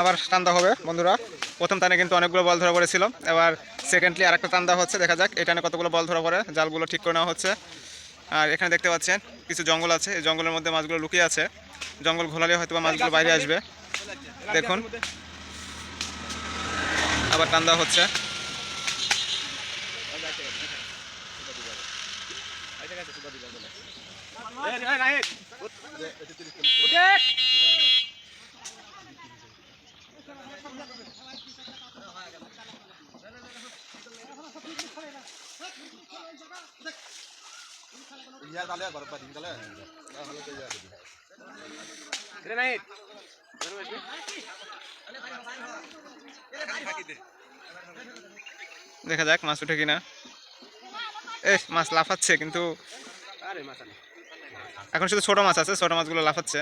আবার টান্দা হবে, বন্ধুরা। প্রথম টানে কিন্তু অনেকগুলো বল ধরা পড়েছিল। এবার সেকেন্ডলি আরেকটা টান্দা হচ্ছে, দেখা যাক, এই টানে কতগুলো বল ধরা পড়ে, জালগুলো ঠিক করে হচ্ছে। আর এখানে দেখতে পাচ্ছেন, কিছু জঙ্গল আছে, এই জঙ্গলের মধ্যে মাছগুলো লুকিয়ে আছে। জঙ্গল ঘোলালে হয়তো মাছগুলো বাইরে আসবে। দেখুন। আবার টান্দা হচ্ছে। দেখা যাক মাছ উঠে কিনা। এ মাছ লাফাচ্ছে কিন্তু এখন শুধু ছোট মাছ আছে ছোট মাছগুলো লাফাচ্ছে।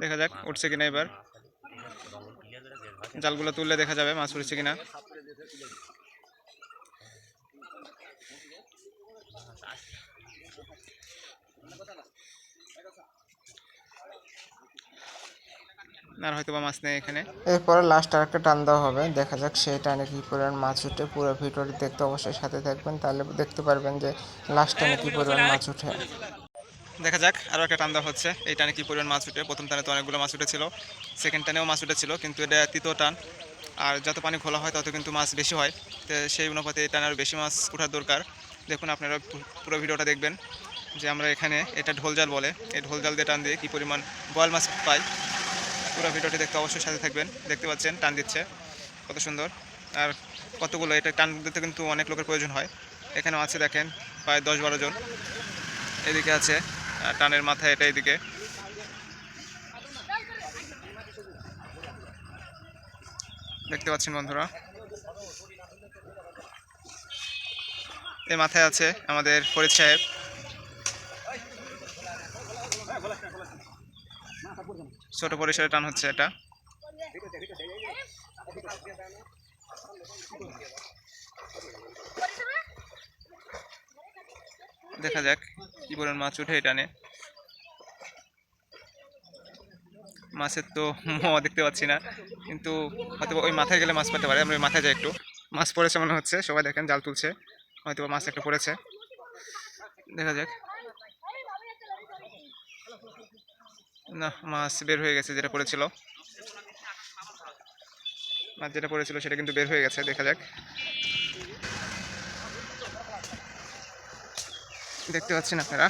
দেখা যাক উঠছে কিনা এবার। জালগুলো তুললে দেখা যাবে মাছ উঠছে কিনা। আর হয়তো বা মাছ নেই এখানে। এরপরে লাস্ট আর একটা টান দেওয়া হবে। দেখা যাক সেই টানে কি পরিমাণ মাছ উঠে পুরো ভিডিওটি দেখতে অবশ্যই সাথে থাকবেন তাহলে দেখতে পারবেন যে লাস্ট টানে কি পরিমাণ মাছ উঠে। দেখা যাক আরও একটা টান দেওয়া হচ্ছে। এই টানে কি পরিমাণ মাছ উঠে প্রথম টানে তো অনেকগুলো মাছ উঠেছিল সেকেন্ড টানেও মাছ উঠেছিল কিন্তু এটা তৃতীয় টান। আর যত পানি খোলা হয় তত কিন্তু মাছ বেশি হয়। তো সেই অনুপাতে এই টানে আরও বেশি মাছ ওঠার দরকার। দেখুন আপনারা পুরো ভিডিওটা দেখবেন যে আমরা এখানে এটা ঢোল জাল বলে। এই ঢোল জাল দিয়ে টান দিয়ে কী পরিমাণ বয়াল মাছ পাই। পুরো ভিডিওটি দেখতে অবশ্যই সাথে থাকবেন। দেখতে পাচ্ছেন, টান দিচ্ছে। কত সুন্দর। আর কতগুলো, এটা টান দিতে কিন্তু অনেক লোকের প্রয়োজন হয়। এখানেও আছে দেখেন, প্রায় দশ বারো জন। এদিকে আছে টানের মাথায় এটা এদিকে। দেখতে পাচ্ছেন বন্ধুরা। এই মাথায় আছে আমাদের ফরিদ সাহেব। ছোট পরিসরে টান হচ্ছে এটা। দেখা যাক কি পরিমাণ মাছ উঠে টানে। মাছের তো মোয়া দেখতে পাচ্ছি না, কিন্তু হয়তো ওই মাথায় গেলে মাছ পেতে পারে। আমরা ওই মাথায় যাই একটু। মাছ পড়েছে মনে হচ্ছে, সবাই দেখেন জাল তুলছে। হয়তো মাছ একটা পড়েছে দেখা যাক। না মাছ বের হয়ে গেছে যেটা পড়েছিল মাছ যেটা পড়েছিল সেটা কিন্তু বের হয়ে গেছে, দেখা যাক। দেখতে পাচ্ছি না আপনারা?